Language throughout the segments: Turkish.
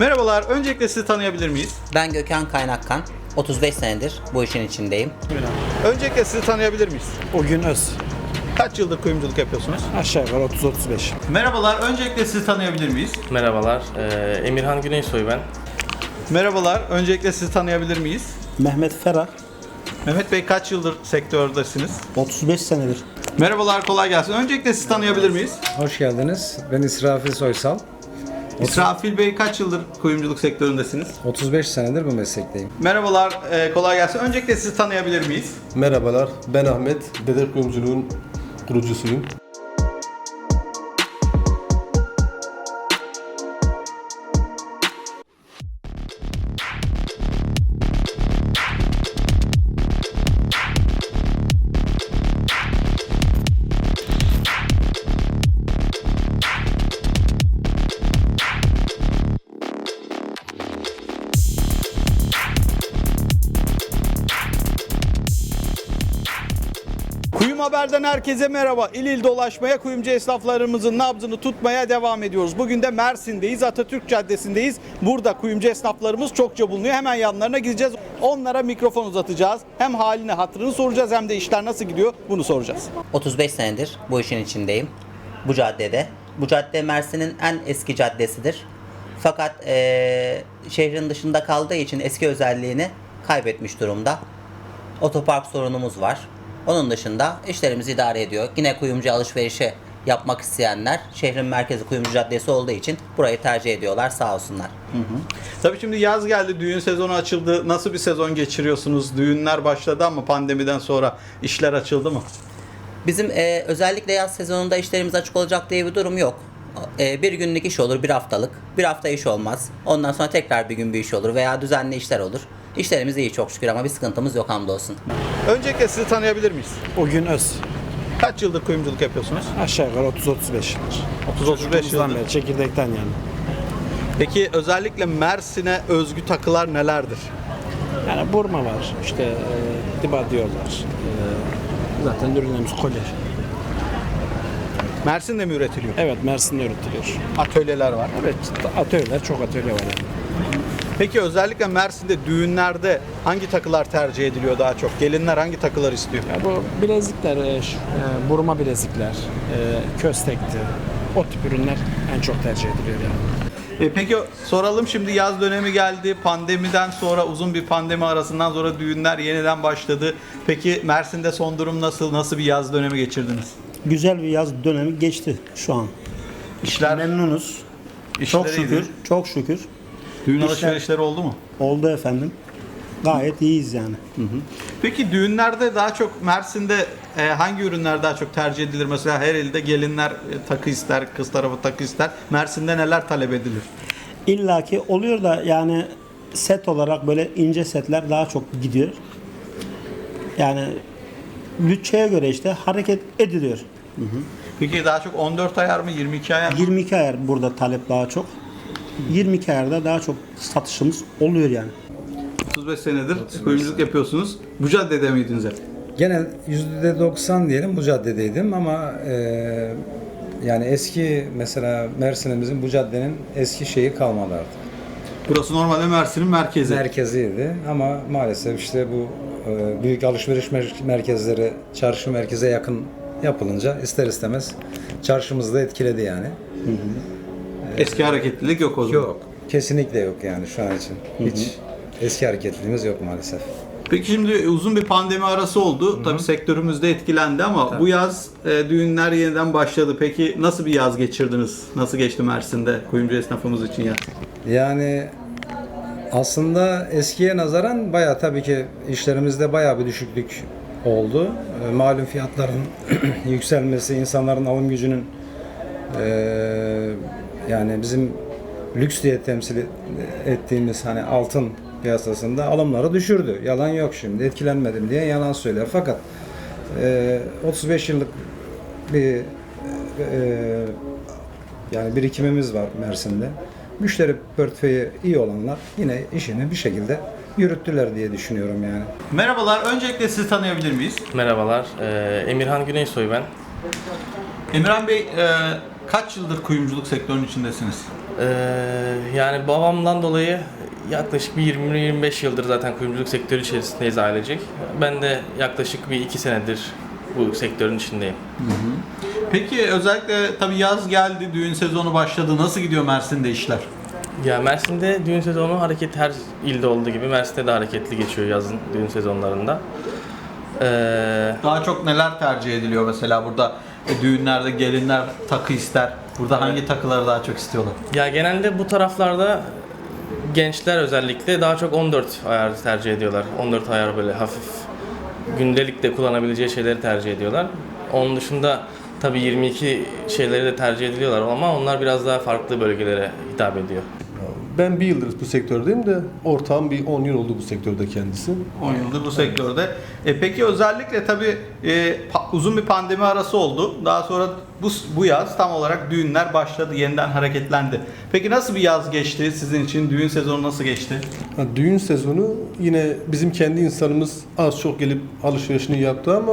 Merhabalar, öncelikle sizi tanıyabilir miyiz? Ben Gökhan Kaynakkan. 35 senedir bu işin içindeyim. Öncelikle sizi tanıyabilir miyiz? O gün öz. Kaç yıldır kuyumculuk yapıyorsunuz? Aşağı yukarı 30-35. Merhabalar, öncelikle sizi tanıyabilir miyiz? Merhabalar, ee, Emirhan Güneysoy ben. Merhabalar, öncelikle sizi tanıyabilir miyiz? Mehmet Ferah, Mehmet Bey kaç yıldır sektördesiniz? 35 senedir. Merhabalar, kolay gelsin. Öncelikle sizi tanıyabilir miyiz? Hoş geldiniz. Ben İsrafil Soysal. İsrafil Bey kaç yıldır kuyumculuk sektöründesiniz? 35 senedir bu meslekteyim. Merhabalar, e, kolay gelsin. Öncelikle sizi tanıyabilir miyiz? Merhabalar, ben Ahmet. Bedir Kuyumculuğun kurucusuyum. Haber'den herkese merhaba. İl il dolaşmaya, kuyumcu esnaflarımızın nabzını tutmaya devam ediyoruz. Bugün de Mersin'deyiz, Atatürk Caddesi'ndeyiz. Burada kuyumcu esnaflarımız çokça bulunuyor. Hemen yanlarına gideceğiz. Onlara mikrofon uzatacağız. Hem halini, hatırını soracağız hem de işler nasıl gidiyor bunu soracağız. 35 senedir bu işin içindeyim. Bu caddede. Bu cadde Mersin'in en eski caddesidir. Fakat eee, şehrin dışında kaldığı için eski özelliğini kaybetmiş durumda. Otopark sorunumuz var. Onun dışında işlerimiz idare ediyor. Yine kuyumcu alışverişi yapmak isteyenler şehrin merkezi kuyumcu caddesi olduğu için burayı tercih ediyorlar sağ olsunlar. Tabii şimdi yaz geldi, düğün sezonu açıldı. Nasıl bir sezon geçiriyorsunuz? Düğünler başladı ama pandemiden sonra işler açıldı mı? Bizim e, özellikle yaz sezonunda işlerimiz açık olacak diye bir durum yok. E, bir günlük iş olur, bir haftalık. Bir hafta iş olmaz. Ondan sonra tekrar bir gün bir iş olur veya düzenli işler olur. İşlerimiz iyi çok şükür ama bir sıkıntımız yok hamdolsun. Öncelikle sizi tanıyabilir miyiz? O gün öz. Kaç yıldır kuyumculuk yapıyorsunuz? Aşağı yukarı 30-35 yıldır. 30-35 Çocukluğumuzdan yıldır. beri çekirdekten yani. Peki özellikle Mersin'e özgü takılar nelerdir? Yani burma var, işte e, diba diyorlar. E, zaten ürünlerimiz kolye. Mersin'de mi üretiliyor? Evet Mersin'de üretiliyor. Atölyeler var. Evet atölyeler, çok atölye var yani. Peki özellikle Mersin'de düğünlerde hangi takılar tercih ediliyor daha çok? Gelinler hangi takılar istiyor? Ya bu bilezikler, e, e, burma bilezikler, e, köstekti. O tip ürünler en çok tercih ediliyor yani. E peki soralım şimdi yaz dönemi geldi. Pandemiden sonra uzun bir pandemi arasından sonra düğünler yeniden başladı. Peki Mersin'de son durum nasıl? Nasıl bir yaz dönemi geçirdiniz? Güzel bir yaz dönemi geçti şu an. İşler, Memnunuz. işler Çok iyiydi. şükür, çok şükür. Düğün İşler- alışverişleri oldu mu? Oldu efendim. Gayet iyiyiz yani. Peki düğünlerde daha çok Mersin'de e, hangi ürünler daha çok tercih edilir? Mesela her ilde gelinler e, takı ister, kız tarafı takı ister. Mersin'de neler talep edilir? İlla ki oluyor da yani set olarak böyle ince setler daha çok gidiyor. Yani bütçeye göre işte hareket ediliyor. Peki daha çok 14 ayar mı, 22 ayar mı? 22 ayar burada talep daha çok. 22 ayarda daha çok satışımız oluyor yani. 35 senedir kuyumculuk yapıyorsunuz. Bu caddede miydiniz hep? Genel %90 diyelim bu caddedeydim ama e, yani eski mesela Mersin'imizin bu caddenin eski şeyi kalmadı artık. Burası normalde Mersin'in merkezi. Merkeziydi ama maalesef işte bu e, büyük alışveriş mer- merkezleri çarşı merkeze yakın yapılınca ister istemez çarşımızı da etkiledi yani. Eski hareketlilik yok o zaman. Yok. Kesinlikle yok yani şu an için. Hiç eski hareketliliğimiz yok maalesef. Peki şimdi uzun bir pandemi arası oldu. Tabii sektörümüz de etkilendi ama bu yaz e, düğünler yeniden başladı. Peki nasıl bir yaz geçirdiniz? Nasıl geçti Mersin'de kuyumcu esnafımız için ya? Yani aslında eskiye nazaran bayağı tabii ki işlerimizde bayağı bir düşüklük oldu. E, malum fiyatların yükselmesi, insanların alım gücünün e, yani bizim lüks diye temsil et- ettiğimiz hani altın piyasasında alımları düşürdü. Yalan yok şimdi. Etkilenmedim diye yalan söyler. Fakat e, 35 yıllık bir e, yani birikimimiz var Mersin'de. Müşteri portföyü iyi olanlar yine işini bir şekilde yürüttüler diye düşünüyorum yani. Merhabalar. Öncelikle sizi tanıyabilir miyiz? Merhabalar, ee, Emirhan Güneysoy ben. Emirhan Bey e, kaç yıldır kuyumculuk sektörünün içindesiniz? Ee, yani babamdan dolayı yaklaşık bir 20-25 yıldır zaten kuyumculuk sektörü içerisindeyiz ailecek. Ben de yaklaşık bir iki senedir bu sektörün içindeyim. Peki özellikle tabii yaz geldi, düğün sezonu başladı. Nasıl gidiyor Mersin'de işler? Ya Mersin'de düğün sezonu hareket her ilde olduğu gibi Mersin'de de hareketli geçiyor yazın düğün sezonlarında. Ee, Daha çok neler tercih ediliyor mesela burada e, düğünlerde gelinler takı ister. Burada hangi takıları daha çok istiyorlar? Ya genelde bu taraflarda gençler özellikle daha çok 14 ayar tercih ediyorlar. 14 ayar böyle hafif gündelik de kullanabileceği şeyleri tercih ediyorlar. Onun dışında tabii 22 şeyleri de tercih ediliyorlar ama onlar biraz daha farklı bölgelere hitap ediyor. Ben bir yıldır bu sektördeyim de ortağım bir 10 yıl oldu bu sektörde kendisi. 10 yıldır bu sektörde. E, peki özellikle tabii e, uzun bir pandemi arası oldu. Daha sonra bu, bu yaz tam olarak düğünler başladı, yeniden hareketlendi. Peki nasıl bir yaz geçti sizin için? Düğün sezonu nasıl geçti? Ha, düğün sezonu yine bizim kendi insanımız az çok gelip alışverişini yaptı ama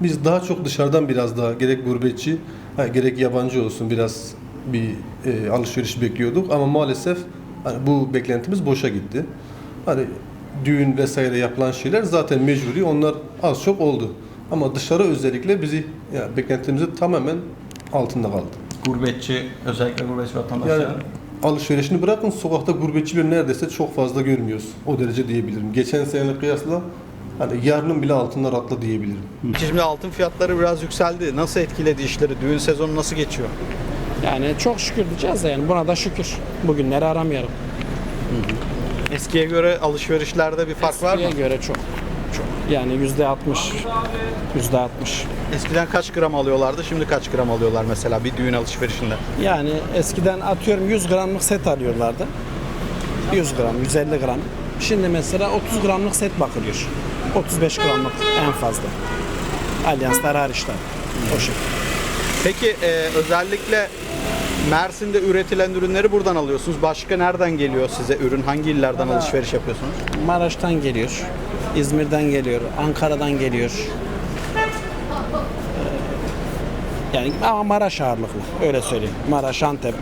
biz daha çok dışarıdan biraz daha gerek gurbetçi ha, gerek yabancı olsun biraz bir e, alışveriş bekliyorduk ama maalesef hani bu beklentimiz boşa gitti. Hani düğün vesaire yapılan şeyler zaten mecburi onlar az çok oldu. Ama dışarı özellikle bizi ya beklentimizin tamamen altında kaldı. Gurbetçi, özellikle gurbetçi vatandaşlar. Yani alışverişini bırakın sokakta gurbetçileri neredeyse çok fazla görmüyoruz. O derece diyebilirim. Geçen seneyle kıyasla hani yarının bile altında rahatla diyebilirim. Şimdi altın fiyatları biraz yükseldi. Nasıl etkiledi işleri? Düğün sezonu nasıl geçiyor? Yani çok şükür diyeceğiz de yani buna da şükür. Bugünleri aramayalım. Eskiye göre alışverişlerde bir fark var mı? Eskiye göre çok. Çok. Yani yüzde altmış. Yüzde altmış. Eskiden kaç gram alıyorlardı, şimdi kaç gram alıyorlar mesela bir düğün alışverişinde? Yani eskiden atıyorum 100 gramlık set alıyorlardı. 100 gram, 150 gram. Şimdi mesela 30 gramlık set bakılıyor. 35 gramlık en fazla. Alyanslar hariçler. O şekilde. Peki e, özellikle Mersin'de üretilen ürünleri buradan alıyorsunuz. Başka nereden geliyor size ürün? Hangi illerden alışveriş yapıyorsunuz? Maraş'tan geliyor. İzmir'den geliyor. Ankara'dan geliyor. Ee, Yani ama Maraş ağırlıklı. Öyle söyleyeyim. Maraş, Antep.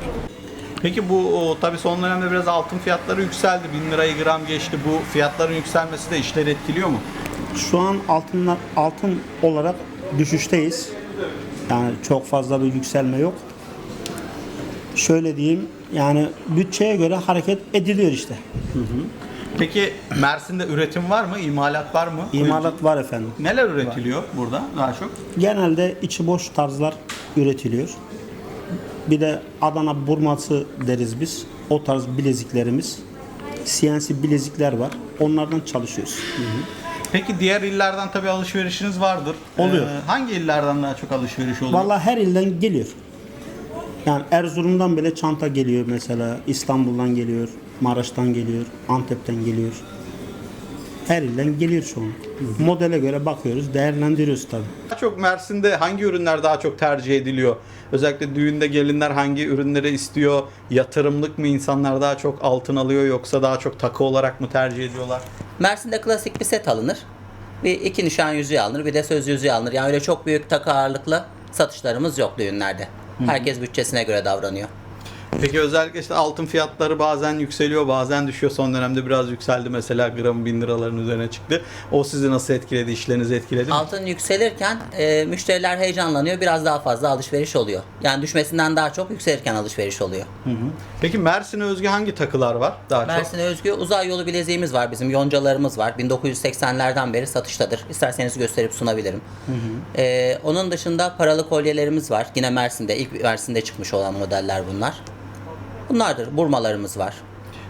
Peki bu o, tabii son dönemde biraz altın fiyatları yükseldi. 1000 lirayı gram geçti. Bu fiyatların yükselmesi de işleri etkiliyor mu? Şu an altınlar altın olarak düşüşteyiz. Yani çok fazla bir yükselme yok. Şöyle diyeyim yani bütçeye göre hareket ediliyor işte. Peki Mersin'de üretim var mı? İmalat var mı? İmalat var efendim. Neler üretiliyor burada daha çok? Genelde içi boş tarzlar üretiliyor. Bir de Adana burması deriz biz. O tarz bileziklerimiz. CNC bilezikler var. Onlardan çalışıyoruz. Peki diğer illerden tabii alışverişiniz vardır. Oluyor. Ee, hangi illerden daha çok alışveriş oluyor? Vallahi her ilden geliyor. Yani Erzurum'dan bile çanta geliyor mesela. İstanbul'dan geliyor. Maraş'tan geliyor. Antep'ten geliyor. Her ilden geliyor şu an. Modele göre bakıyoruz, değerlendiriyoruz tabii. Daha çok Mersin'de hangi ürünler daha çok tercih ediliyor? Özellikle düğünde gelinler hangi ürünleri istiyor? Yatırımlık mı insanlar daha çok altın alıyor yoksa daha çok takı olarak mı tercih ediyorlar? Mersin'de klasik bir set alınır. Bir iki nişan yüzüğü alınır, bir de söz yüzüğü alınır. Yani öyle çok büyük takı ağırlıklı satışlarımız yok düğünlerde. Herkes bütçesine göre davranıyor. Peki özellikle işte altın fiyatları bazen yükseliyor bazen düşüyor. Son dönemde biraz yükseldi mesela gramı 1000 liraların üzerine çıktı. O sizi nasıl etkiledi? İşlerinizi etkiledi mi? Altın yükselirken e, müşteriler heyecanlanıyor, biraz daha fazla alışveriş oluyor. Yani düşmesinden daha çok yükselirken alışveriş oluyor. Peki Mersin'e özgü hangi takılar var daha çok? Mersin'e özgü uzay yolu bileziğimiz var bizim, yoncalarımız var. 1980'lerden beri satıştadır. İsterseniz gösterip sunabilirim. E, onun dışında paralı kolyelerimiz var. Yine Mersin'de, ilk Mersin'de çıkmış olan modeller bunlar. Bunlardır. Burmalarımız var.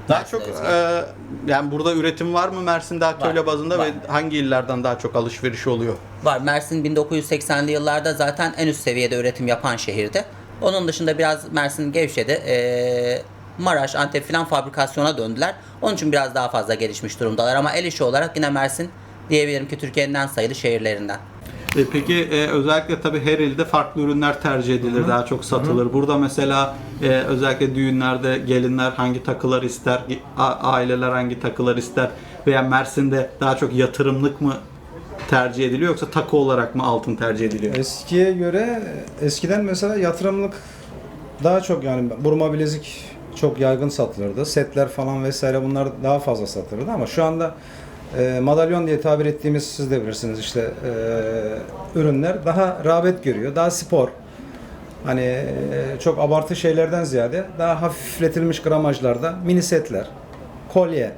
Daha çok e, yani burada üretim var mı Mersin'de atölye Var, bazında var. ve hangi illerden daha çok alışveriş oluyor? Var. Mersin 1980'li yıllarda zaten en üst seviyede üretim yapan şehirdi. Onun dışında biraz Mersin gevşedi. Ee, Maraş, Antep filan fabrikasyona döndüler. Onun için biraz daha fazla gelişmiş durumdalar. Ama el işi olarak yine Mersin diyebilirim ki Türkiye'nin en sayılı şehirlerinden. E, peki e, özellikle tabii her ilde farklı ürünler tercih edilir, daha çok satılır. Burada mesela e, özellikle düğünlerde gelinler hangi takılar ister, aileler hangi takılar ister veya Mersin'de daha çok yatırımlık mı tercih ediliyor yoksa takı olarak mı altın tercih ediliyor? Eskiye göre eskiden mesela yatırımlık daha çok yani burma bilezik çok yaygın satılırdı. Setler falan vesaire bunlar daha fazla satılırdı ama şu anda e, madalyon diye tabir ettiğimiz siz de bilirsiniz işte e, ürünler daha rağbet görüyor. Daha spor. Hani e, çok abartı şeylerden ziyade daha hafifletilmiş gramajlarda mini setler, kolye.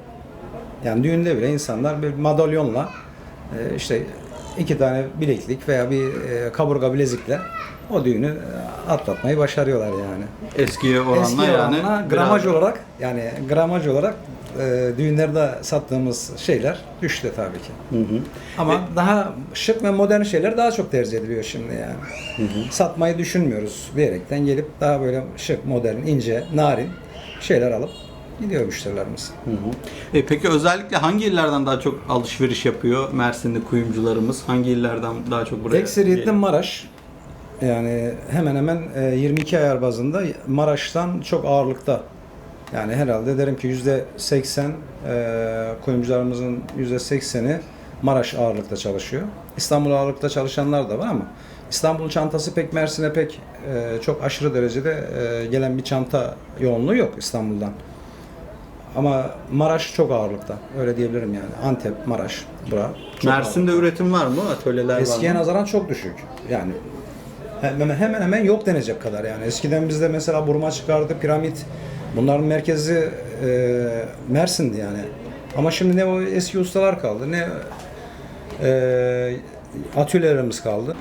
Yani düğünde bile insanlar bir madalyonla e, işte iki tane bileklik veya bir e, kaburga bilezikle o düğünü atlatmayı başarıyorlar yani. Eskiye oranla Eski yani. oranla biraz- gramaj olarak yani gramaj olarak e, düğünlerde sattığımız şeyler düştü tabii ki. Ama daha şık ve modern şeyler daha çok tercih ediliyor şimdi yani. Satmayı düşünmüyoruz diyerekten gelip daha böyle şık, modern, ince, narin şeyler alıp gidiyor müşterilerimiz. E, peki özellikle hangi illerden daha çok alışveriş yapıyor Mersinli kuyumcularımız? Hangi illerden daha çok buraya Ekseriyetle? Maraş. Yani hemen hemen e, 22 ayar bazında Maraş'tan çok ağırlıkta. Yani herhalde derim ki yüzde 80 e, kuyumcularımızın yüzde 80'i Maraş ağırlıkta çalışıyor. İstanbul ağırlıkta çalışanlar da var ama İstanbul çantası pek Mersin'e pek e, çok aşırı derecede e, gelen bir çanta yoğunluğu yok İstanbul'dan. Ama Maraş çok ağırlıkta. Öyle diyebilirim yani. Antep, Maraş, bura. çok Mersin'de üretim var mı? Atölyeler Eskiye var mı? nazaran çok düşük. Yani hemen hemen hemen yok denecek kadar yani. Eskiden bizde mesela burma çıkardı, piramit. Bunların merkezi e, Mersin'di yani. Ama şimdi ne o eski ustalar kaldı, ne e, atölyelerimiz kaldı.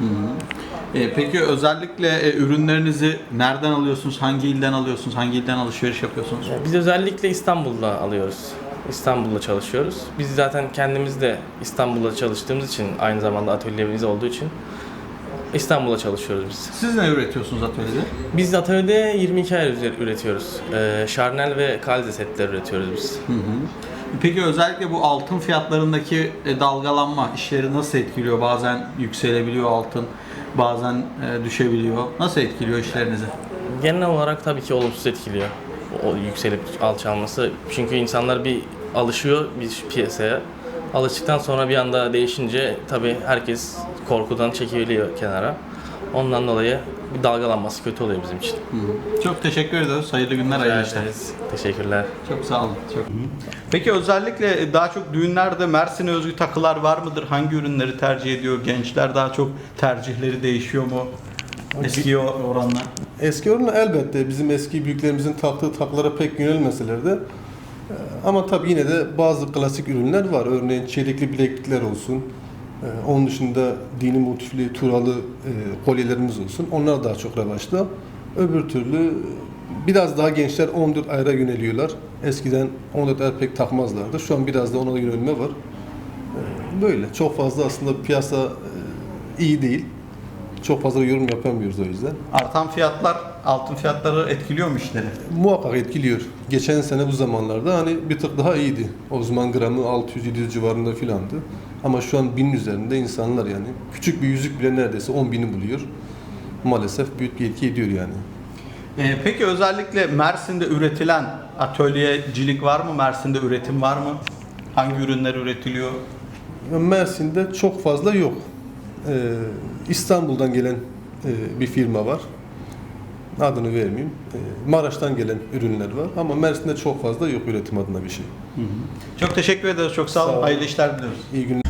E, peki özellikle e, ürünlerinizi nereden alıyorsunuz? Hangi ilden alıyorsunuz? Hangi ilden alışveriş yapıyorsunuz? Biz özellikle İstanbul'da alıyoruz. İstanbul'da çalışıyoruz. Biz zaten kendimiz de İstanbul'da çalıştığımız için aynı zamanda atölyemiz olduğu için İstanbul'da çalışıyoruz biz. Siz ne üretiyorsunuz atölyede? Biz atölyede 22 ay üze- üretiyoruz. Ee, Charnel ve Kalze setler üretiyoruz biz. Peki özellikle bu altın fiyatlarındaki e, dalgalanma işleri nasıl etkiliyor? Bazen yükselebiliyor altın, bazen e, düşebiliyor. Nasıl etkiliyor işlerinizi? Genel olarak tabii ki olumsuz etkiliyor. O yükselip alçalması. Çünkü insanlar bir alışıyor bir piyasaya. Alıştıktan sonra bir anda değişince tabii herkes korkudan çekiliyor kenara. Ondan dolayı bir dalgalanması kötü oluyor bizim için. Çok teşekkür ederiz. Hayırlı günler, hayırlı işler. Teşekkürler. Çok sağ olun. Çok. Peki özellikle daha çok düğünlerde Mersin'e özgü takılar var mıdır? Hangi ürünleri tercih ediyor? Gençler daha çok tercihleri değişiyor mu? Eski oranla. Eski oranla elbette bizim eski büyüklerimizin taktığı taklara pek yönelmeseler de e, ama tabii yine de bazı klasik ürünler var. Örneğin çelikli bileklikler olsun. e, Onun dışında dini motifli turalı e, kolyelerimiz olsun. Onlar daha çok revaçta. Öbür türlü biraz daha gençler 14 ayra yöneliyorlar. Eskiden 14 ayar pek takmazlardı. Şu an biraz da ona yönelme var. E, Böyle. Çok fazla aslında piyasa e, iyi değil. Çok fazla yorum yapamıyoruz o yüzden. Artan fiyatlar altın fiyatları etkiliyor mu işleri? Muhakkak etkiliyor. Geçen sene bu zamanlarda hani bir tık daha iyiydi. O zaman gramı 600-700 civarında filandı. Ama şu an binin üzerinde insanlar yani. Küçük bir yüzük bile neredeyse 10 bini buluyor. Maalesef büyük bir etki ediyor yani. Ee, peki özellikle Mersin'de üretilen atölyecilik var mı? Mersin'de üretim var mı? Hangi ürünler üretiliyor? Mersin'de çok fazla yok. Ee, İstanbul'dan gelen e, bir firma var. Adını vermeyeyim. Ee, Maraş'tan gelen ürünler var ama Mersin'de çok fazla yok üretim adına bir şey. Çok teşekkür ederiz. Çok sağ olun. Sağ olun. Hayırlı işler diliyoruz. İyi günler.